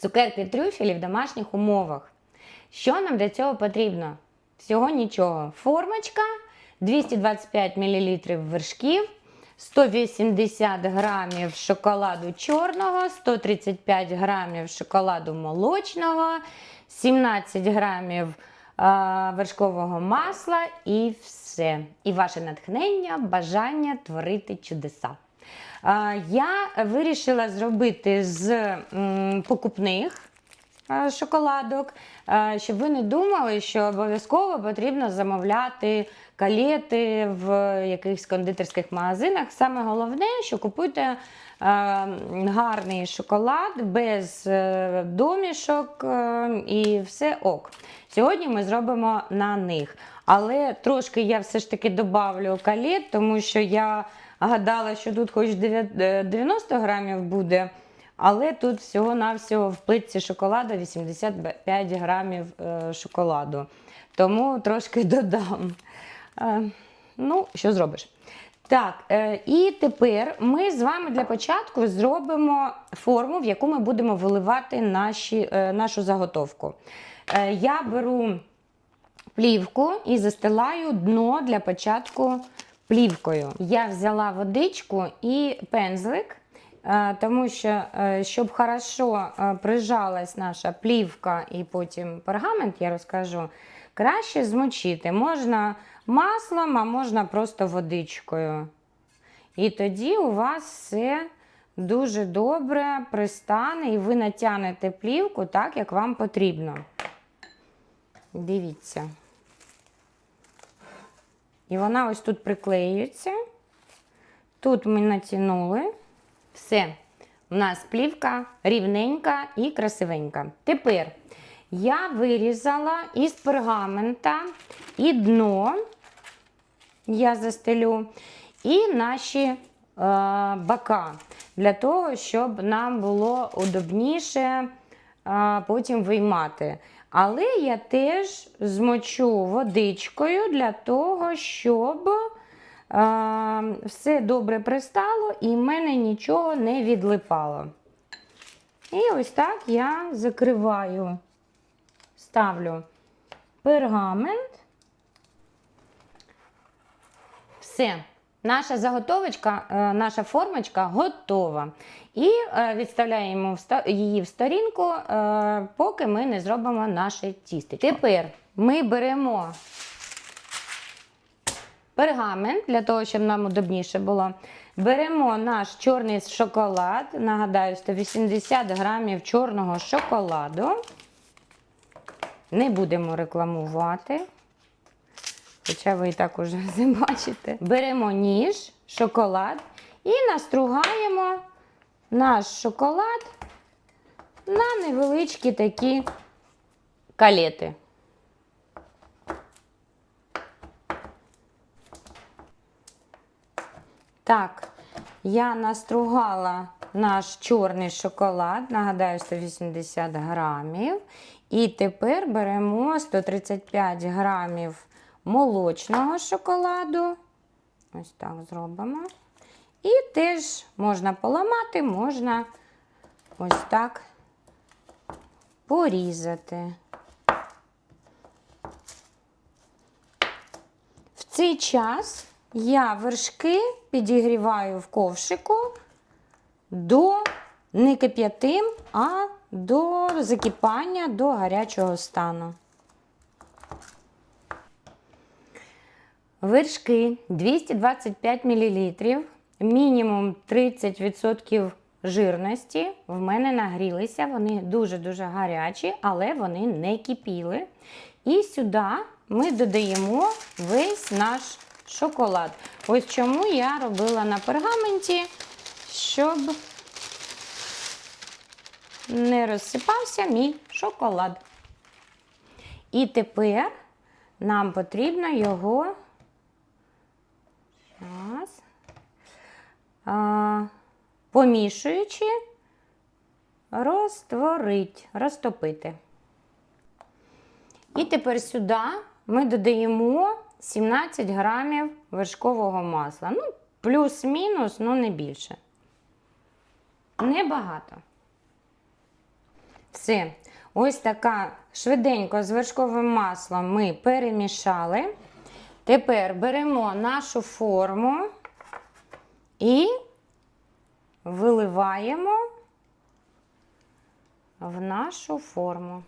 Цукерки трюфелі в домашніх умовах. Що нам для цього потрібно? Всього нічого. Формочка, 225 мл вершків, 180 грамів шоколаду чорного, 135 грамів шоколаду молочного, 17 грамів а, вершкового масла і все. І ваше натхнення, бажання творити чудеса. А, Я вирішила зробити з покупних е, шоколадок, е, щоб ви не думали, що обов'язково потрібно замовляти калети в якихось кондитерських магазинах. Саме головне, що купуйте е, гарний шоколад без е, домішок е, і все ок. Сьогодні ми зробимо на них. Але трошки я все ж таки добавлю калет, тому що я гадала, що тут хоч 90 грамів буде. Але тут всього-навсього в плитці шоколаду 85 грамів е, шоколаду. Тому трошки додам. Е, ну, що зробиш? Так, е, і тепер ми з вами для початку зробимо форму, в яку ми будемо виливати наші, е, нашу заготовку. Е, я беру плівку і застилаю дно для початку плівкою. Я взяла водичку і пензлик. Е, Тому що, е, щоб хорошо е, прижалась наша плівка і потім пергамент, я розкажу, краще змочити. Можна маслом, а можна просто водичкою. І тоді у вас все дуже добре пристане, і ви натягнете плівку так, як вам потрібно. Дивіться. І вона ось тут приклеюється. Тут ми натягнули. Все, у нас плівка рівненька і красивенька. Тепер я вирізала із пергамента і дно, я застелю, і наші е, бока, для того, щоб нам було удобніше е, потім виймати. Але я теж змочу водичкою для того, щоб е, все добре пристало і в мене нічого не відлипало. І ось так я закриваю, ставлю пергамент. Все. Наша заготовочка, е, наша формочка готова. І е, відставляємо її в сторінку, е, поки ми не зробимо наше тісто. Тепер ми беремо пергамент для того, щоб нам удобніше було. Беремо наш чорний шоколад, нагадаю, 180 грамів чорного шоколаду. Не будемо рекламувати. Хоча ви і так уже все бачите. Беремо ніж, шоколад і настругаємо наш шоколад на невеличкі такі калети. Так, я настругала наш чорний шоколад, нагадаю, 180 грамів. І тепер беремо 135 грамів молочного шоколаду. Ось так зробимо. І теж можна поламати, можна ось так порізати. В цей час я вершки підігріваю в ковшику до не кип'ятим, а до закипання, до гарячого стану. Вершки 225 мл, мінімум 30% жирності. В мене нагрілися, вони дуже-дуже гарячі, але вони не кипіли. І сюди ми додаємо весь наш шоколад. Ось чому я робила на пергаменті, щоб не розсипався мій шоколад. І тепер нам потрібно його Зараз. А, помішуючи, розтворить, розтопити. І тепер сюди ми додаємо 17 грамів вершкового масла. Ну, плюс-мінус, ну не більше. Небагато. Все. Ось така швиденько з вершковим маслом ми перемішали. Тепер беремо нашу форму і виливаємо в нашу форму.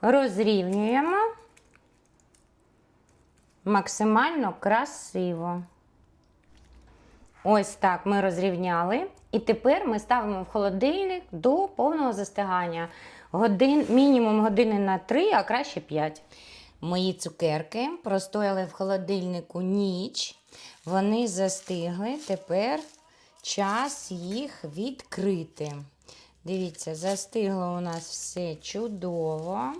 Розрівнюємо максимально красиво. Ось так ми розрівняли. І тепер ми ставимо в холодильник до повного застигання. Годин, мінімум години на 3, а краще 5. Мої цукерки простояли в холодильнику ніч. Вони застигли. Тепер час їх відкрити. Дивіться, застигло у нас все чудово.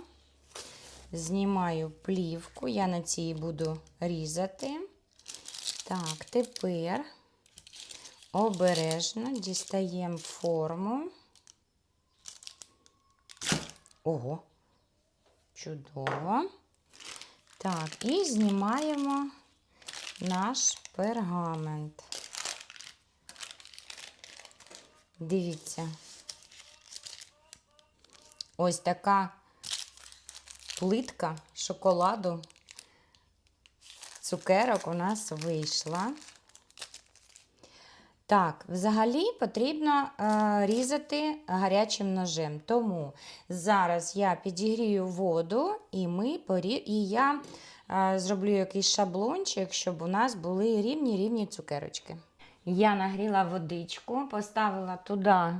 Знімаю плівку, я на цій буду різати. Так, тепер обережно дістаємо форму. Ого, чудово. Так, і знімаємо наш пергамент. Дивіться. Ось така плитка шоколаду цукерок у нас вийшла. Так, взагалі потрібно е, різати гарячим ножем. Тому зараз я підігрію воду і, ми порі... і я зроблю якийсь шаблончик, щоб у нас були рівні-рівні цукерочки. Я нагріла водичку, поставила туди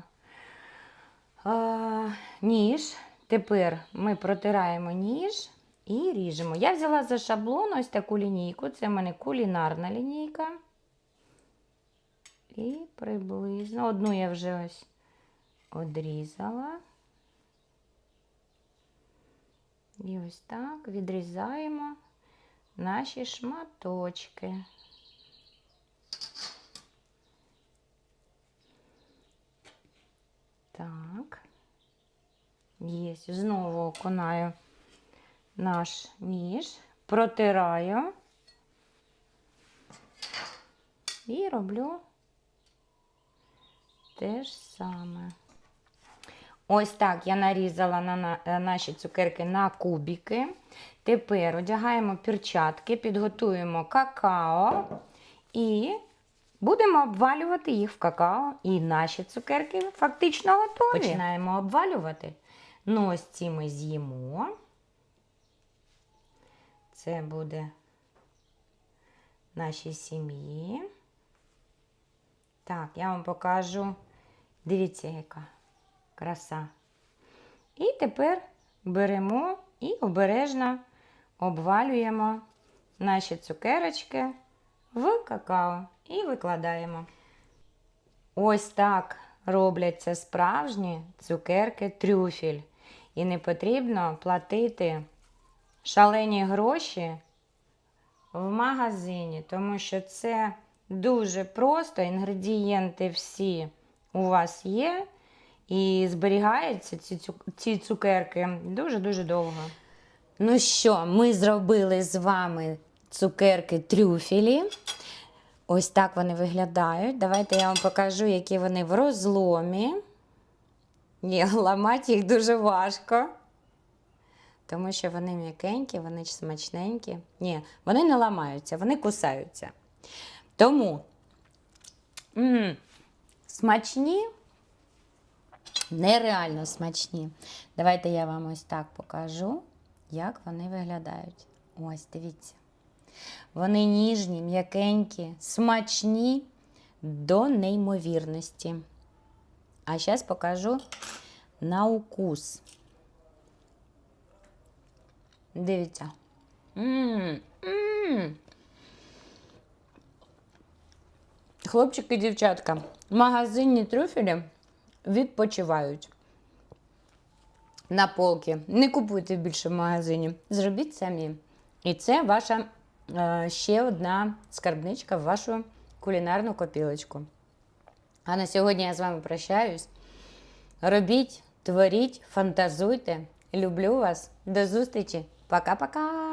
е, ніж. Тепер ми протираємо ніж і ріжемо. Я взяла за шаблон ось таку лінійку. Це в мене кулінарна лінійка. І приблизно одну я вже ось одрізала. І ось так відрізаємо наші шматочки. Так. Є. Знову окунаю наш ніж, протираю і роблю те ж саме. Ось так я нарізала на, е, наші цукерки на кубики. Тепер одягаємо перчатки, підготуємо какао і будемо обвалювати їх в какао. І наші цукерки фактично готові. Починаємо обвалювати. Ну, ось ці ми з'їмо. Це буде нашій сім'ї. Так, я вам покажу. Дивіться, яка краса. І тепер беремо і обережно обвалюємо наші цукерочки в какао і викладаємо. Ось так робляться справжні цукерки трюфель. І не потрібно платити шалені гроші в магазині, тому що це дуже просто, інгредієнти всі у вас є, і зберігаються ці, ці цукерки дуже-дуже довго. Ну що, ми зробили з вами цукерки трюфелі. Ось так вони виглядають. Давайте я вам покажу, які вони в розломі. Ні, ламати їх дуже важко. Тому що вони м'якенькі, вони смачненькі. Ні, вони не ламаються, вони кусаються. Тому м, смачні, нереально смачні. Давайте я вам ось так покажу, як вони виглядають. Ось, дивіться. Вони ніжні, м'якенькі, смачні до неймовірності. А зараз покажу на укус. Дивіться. М, м. Хлопчики і дівчатка, магазинні трюфелі відпочивають на полки. Не купуйте більше в магазині. Зробіть самі. І це ваша е, ще одна скарбничка в вашу кулінарну копілочку. А на сьогодні я з вами прощаюсь. Робіть, творіть, фантазуйте. Люблю вас. До зустрічі. Пока-пока.